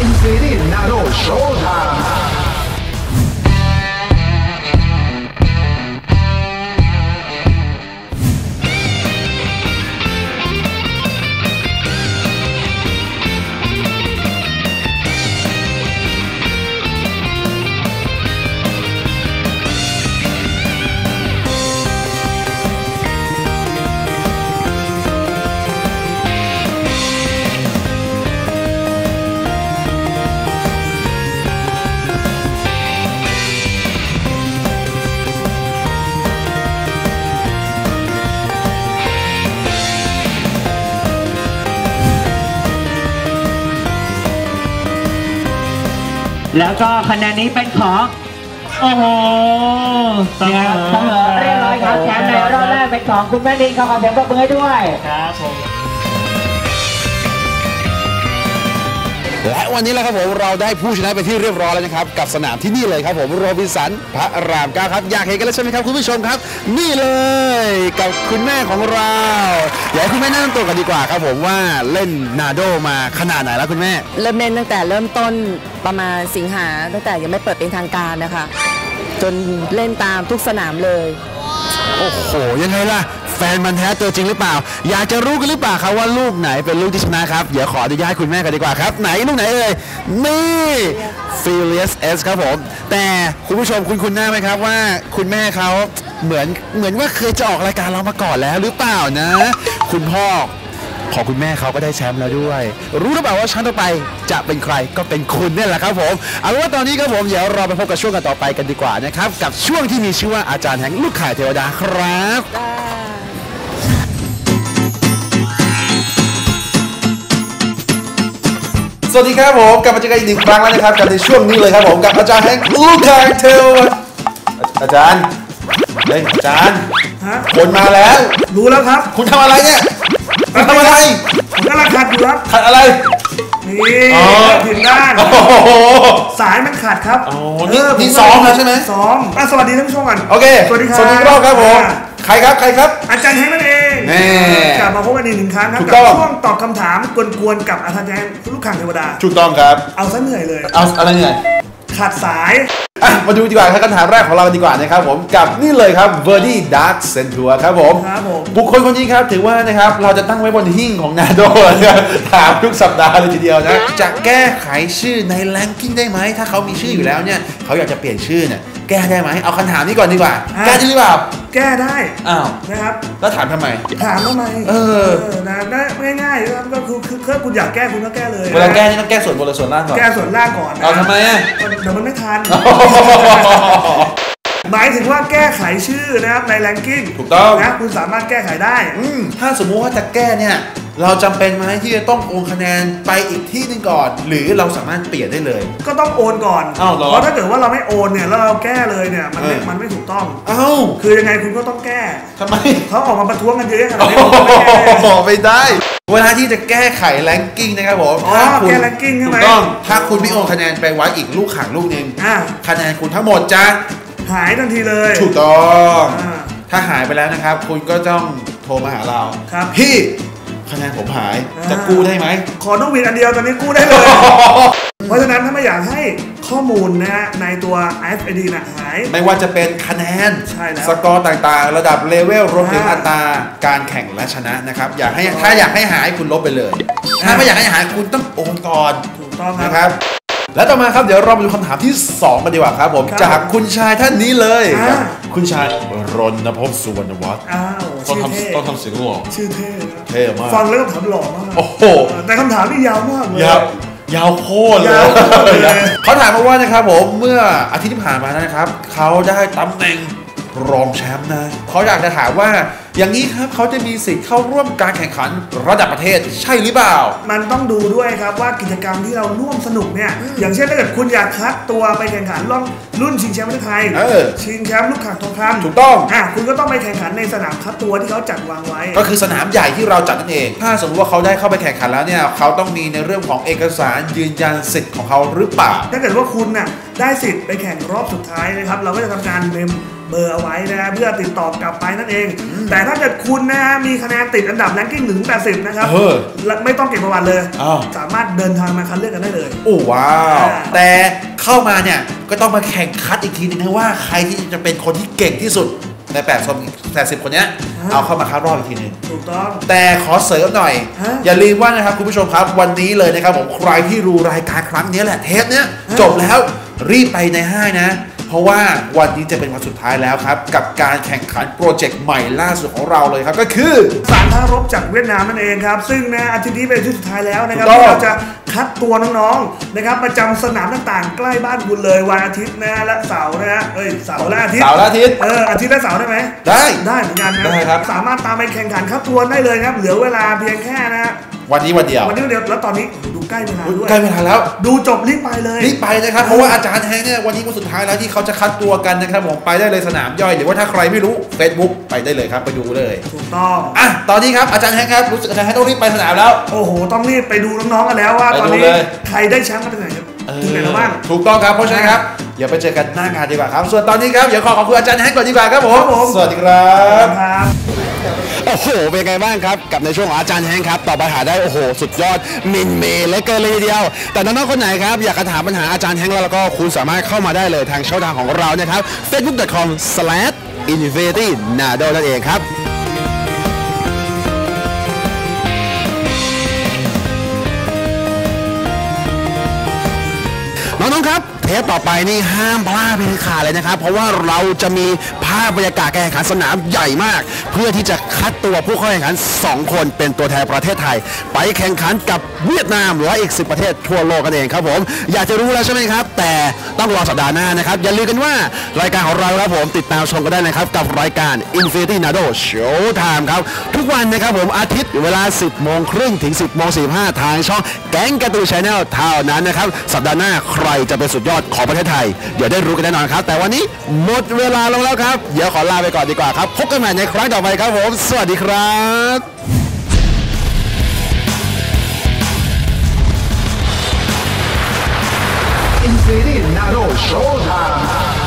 Infinity Nano Showtime. แล้วก็คะแนนนี้เป็นของโอ้โหเสียเสมอเรียบร้อยครับแชมป์ในรอบแรกเป็นของคุณแม่ดินขอเสียงปรบมือให้ด้วย ครับผม และวันนี้แหละครับผมเราได้ผู้ชนะไปที่เรียบร้อยแล้วนะครับ กับสนามที่นี่เลยครับผมโรบินสันพระรามเก้าครับ อยากเห็นกันแล้วใช่ไหมครับคุณผู้ชมครับ นี่เลยกับคุณแม่ของเราอยากให้คุณแม่แนะนำตัวกันดีกว่าครับผมว่าเล่นนาโดมาขนาดไหนแล้วคุณแม่ เริ่มเล่นตั้งแต่เริ่มต้นประมาณสิงหาตั้งแต่ยังไม่เปิดเป็นทางการนะคะ จนเล่นตามทุกสนามเลย โอ้โหยังไงล่ะ แฟนมันธุ์แท้ตัวจริงหรือเปล่า อยากจะรู้กันหรือเปล่าครับว่าลูกไหนเป็นลูกที่ชนะครับ เดี๋ยวขออนุญาตคุณแม่กันดีกว่าครับ ไหนลูกไหนเอ่ยนี่ Furious S ครับผม แต่คุณผู้ชมคุณคุณหน้าไหมครับว่าคุณแม่เขาเหมือนเหมือนว่าเคยจะออกรายการเรามาก่อนแล้วหรือเปล่านะ คุณพ่อ ของคุณแม่เขาก็ได้แชมป์แล้วด้วย รู้หรือเปล่าว่าชั้นต่อไปจะเป็นใครก็เป็นคุณนี่แหละครับผมเอาเป็นว่าตอนนี้ครับผมเดี๋ยวเราไปพบกับช่วงกันต่อไปกันดีกว่านะครับ กับช่วงที่มีชื่อว่าอาจารย์แห่งลูกข่ายเทวดาครับส วัสดีครับผมกลับมาเจอกันอีกหนึ่งครั้งแล้วนะครับกับในช่วงนี้เลยครับผมกับอาจารย์แห่งลูกข่ายเทวดาอาจารย์เฮ้ยอาจารย์ฮะคนมาแล้ว รู้แล้วครับคุณทำอะไรเนี่ยคุณทำอะไรผมกำลังขัดอยู่ครับขัดอะไรนี่อ๋อผิดด้านโอ้โหสายมันขาดครับอ๋อนี่เนี่ซ้อมแล้วใช่ไหมซ้อมอะสวัสดีท่านผู้ชมก่อนโอเคสวัสดีครับสวัสดีอีกรอบครับผมอ่าใครครับใครครับ อาจารย์แฮงนั่นเอง แน่กลับมาพบกันอีกหนึ่งครั้งครับถูกกัต้องช่วงตอบคำถามกวนๆกับอาจารย์แฮงลูกข่างเทวดาถูกต้องครับ เอาซะเหนื่อยเลย เอาอะไรเนี่ยขาดสายอะมาดูดีกว่าครับคำถามแรกของเรากันดีกว่านะครับผมกับนี่เลยครับ v e r d i Dark Centur ครับผมครับผมบุคคลคนนี้ครับถือว่านะครับเราจะตั้งไว้บนหิ้งของนาโดนะครับถามทุกสัปดาห์เลยทีเดียวนะจะแก้ไขชื่อในแรงกิ้งได้ไหมถ้าเขามีชื่ออยู่แล้วเนี่ยเขาอยากจะเปลี่ยนชื่อเนี่ย แก้ได้ไหมเอาคำถามนี้ก่อนดีกว่า อะ แก้ได้หรือเปล่าแก้ได้อ้าวนะครับ แล้วถามทำไม ถามทำไมเออ นะได้ง่ายๆนะครับก็คือคือคือคุณอยากแก้คุณก็แก้เลยเวลาแก้นี่ต้องแก้ส่วนบนหรือส่วนล่างก่อนแก้ส่วนล่างก่อนนะเอาทำไมอะ เดี๋ยวมันไม่ทันห มายถึงว่าแก้ไขชื่อนะครับในแรงกิ้งถูกต้อง นะคุณสามารถแก้ไขได้ อืมถ้าสมมุติว่าจะแก้เนี่ย เราจำเป็นไหมที่จะต้องโอนคะแนนไปอีกที่หนึงก่อน หรือเราสามารถเปลี่ยนได้เลย ก็ต้องโอนก่อน อ้าวเหรอเพราะถ้าเเกิดว่าเราไม่โอนเนี่ยแล้วเราแก้เลยเนี่ยมันไม่เออ มันไม่ถูกต้อง เอ้าคือยังไงคุณก็ต้องแก้ ทำไม เขาออกมาประท้วงกันเยอะขนาดโอ้นี้คุณก็ไม่แก้โหไม่ได้ เวลาที่จะแก้ไขแรงกิ้งนะครับผมอ๋อถ้าคุณแก้ ranking ใช่ไหม ถูกต้อง ถ้าคุณไม่โอนคะแนนไปไว้อีกลูกข่างลูกหนึ่งอ่า คะแนนคุณทั้งหมดจะ หายทันทีเลยถูกต้องอ่า ถ้าหายไปแล้วนะครับ คุณก็ต้องโทรมาหาเราครับพี่คะแนนผมหายอ่า จะกู้ได้ไหม ขอนกหวีดอันเดียวตอนนี้กู้ได้เลย เพราะฉะนั้นถ้าไม่อยากให้ข้อมูลนะฮะในตัว FID น่ะหาย ไม่ว่าจะเป็นคะแนน ใช่แล้วสกอร์ต่างๆ ระดับเลเวลรวมถึงอ่าอัตราการแข่งและชนะนะครับ อยากให้ถ้าอยากให้หายคุณลบไปเลย ถ้าไม่อยากให้หายคุณต้องโอนก่อนถูกต้องครับ นะครับ และต่อมาครับเดี๋ยวเรามาดูคำถามที่2กันดีกว่าครับผมครับจากคุณชายท่านนี้เลยอ่าครับคุณชายรณพงศ์สุวรรณวัฒน์อ้าวต้องชื่อเท่ทำต้องทำเสียงหล่อชื่อเท่นะเท่มาก ฟังแล้วก็ถามหล่อมากโอ้โห แต่คำถามนี่ยาวมากเลย ยาวยาวโคตรเลยยาวโคตรเลย เขาถามมาว่านะครับผมเมื่ออาทิตย์ที่ผ่านมานะครับ เขาได้ตำแหน่ง รองแชมป์นะเขาอยากจะถามว่าอย่างนี้ครับเขาจะมีสิทธิ์เข้าร่วมการแข่งขันระดับประเทศใช่หรือเปล่า มันต้องดูด้วยครับว่ากิจกรรมที่เราร่วมสนุกเนี่ยอย่างเช่นถ้าเกิดคุณอยากคัดตัวไปแข่งขันรอบรุ่นชิงแชมป์ประเทศไทยเออชิงแชมป์ลูกข่างทองคำถูกต้องอะคุณก็ต้องไปแข่งขันในสนามคัดตัวที่เขาจัดวางไว้ ก็คือสนามใหญ่ที่เราจัดนั่นเอง ถ้าสมมติว่าเขาได้เข้าไปแข่งขันแล้วเนี่ยเขาต้องมีในเรื่องของเอกสารยืนยันสิทธิ์ของเขาหรือเปล่า ถ้าเกิดว่าคุณน่ะได้สิทธิ์ไปแข่งรอบสุดท้ายนะครับเราก็จะทำการเมม เบอร์เอาไว้นะฮะเพื่อติดต่อกลับไปนั่นเอง แต่ถ้าเกิดคุณนะฮะมีคะแนนติดอันดับแรงกิ้งหนึ่งแปดสิบนะครับเออและไม่ต้องเก็บประวัติเลย อ้าว สามารถเดินทางมาคัดเลือกกันได้เลย โอ้ว้าว อ่า แต่เข้ามาเนี่ยก็ต้องมาแข่งคัดอีกทีนึงนะว่าใครที่จะเป็นคนที่เก่งที่สุดใน8คน80คนเนี้ยเอาเข้ามาคัดรอบอีกทีนึง ถูกต้อง แต่ขอเสริมหน่อย ฮะอย่าลืมว่านะครับคุณผู้ชมครับวันนี้เลยนะครับผมใครที่ดูรายการครั้งนี้แหละเทปเนี้ยฮะจบแล้วรีบไปในห้างนะ เพราะว่าวันนี้จะเป็นวันสุดท้ายแล้วครับ กับการแข่งขันโปรเจกต์ใหม่ล่าสุดของเราเลยครับ ก็คือ สารท่ารบจากเวียดนามนั่นเองครับ ซึ่งนะอาทิตย์นี้เป็นอาทิตย์สุดท้ายแล้วนะครับถูกต้อง ที่เราจะคัดตัวน้องๆนะครับประจำสนามต่างๆ ใกล้บ้านคุณเลยวันอาทิตย์นะและเสาร์นะฮะเอ้ยเสาร์และอาทิตย์ เสาร์และอาทิตย์ เอออาทิตย์และเสาร์ได้ไหมได้ได้เหมือนกันนะได้ครับ สามารถตามไปแข่งขันคัดตัวได้เลยครับ เหลือเวลาเพียงแค่นะฮะ วันนี้วันเดียว วันนี้เดียวแล้วตอนนี้โอ้โหดูใกล้เวลาอุ๊ยด้วยใกล้เวลาแล้ว ดูจบรีบไปเลยรีบไปนะครับเพราะว่าอาจารย์แฮงค์เนี่ยวันนี้วันสุดท้ายแล้วที่เขาจะคัดตัวกันนะครับผมไปได้เลยสนามย่อยหรือว่าถ้าใครไม่รู้ Facebook ไปได้เลยครับไปดูเลยถูกต้องอะตอนนี้ครับอาจารย์แฮงค์ครับรู้สึกอาจารย์แฮงค์ต้องรีบไปสนามแล้ว โอ้โห ต้องรีบไปดูน้องๆกันแล้วว่าไปดูตอนนี้เลยใคใครได้แชมป์มาจากไหนครับทีมไหนกันบ้างถูกต้องครับเพราะฉะนั้นครับเดี๋ยวไปเจอกันหน้างานดีกว่าครับ ส่วนตอนนี้ครับเดี๋ยวขอขอบคุณอาจารย์แฮงค์ก่อนดีกว่าครับผมครับผมสวัสดีครับครับ โอ้โห เป็นไงบ้างครับ กับในช่วงอาจารย์แฮงครับตอบปัญหาได้ โอ้โห สุดยอด มินเมย์และเกินเลยทีเดียว แต่น้องๆคนไหนครับ อยากจะถามปัญหาอาจารย์แฮงแล้วแล้วก็คุณสามารถเข้ามาได้เลยทางช่องทางของเรานะครับ facebook.com/infinitynado นั่นเองครับน้องๆครับ เทปต่อไปนี่ห้ามพลาดเป็นขาดเลยนะครับ เพราะว่าเราจะมีภาพบรรยากาศการแข่งขันสนามใหญ่มาก เพื่อที่จะคัดตัวผู้เข้าแข่งขัน 2 คนเป็นตัวแทนประเทศไทย ไปแข่งขันกับเวียดนามและอีก 10 ประเทศทั่วโลกกันเองครับผม อยากจะรู้แล้วใช่ไหมครับ แต่ต้องรอสัปดาห์หน้านะครับ อย่าลืมกันว่ารายการของเราครับผมติดตามชมกันได้นะครับกับรายการ Infinity Nado Showtime ครับทุกวันนะครับผมอาทิตย์เวลา 10 โมงครึ่งถึง 10 โมง 45 ทางช่องแก๊งการ์ตูนชาแนลเท่านั้นนะครับสัปดาห์หน้าใครจะเป็นสุดยอดของประเทศไทย เดี๋ยวได้รู้กันแน่นอนครับ แต่วันนี้หมดเวลาลงแล้วครับ เดี๋ยวขอลาไปก่อนดีกว่าครับ พบกันใหม่ในครั้งต่อไปครับผม สวัสดีครับ Infinity Nano Showtime.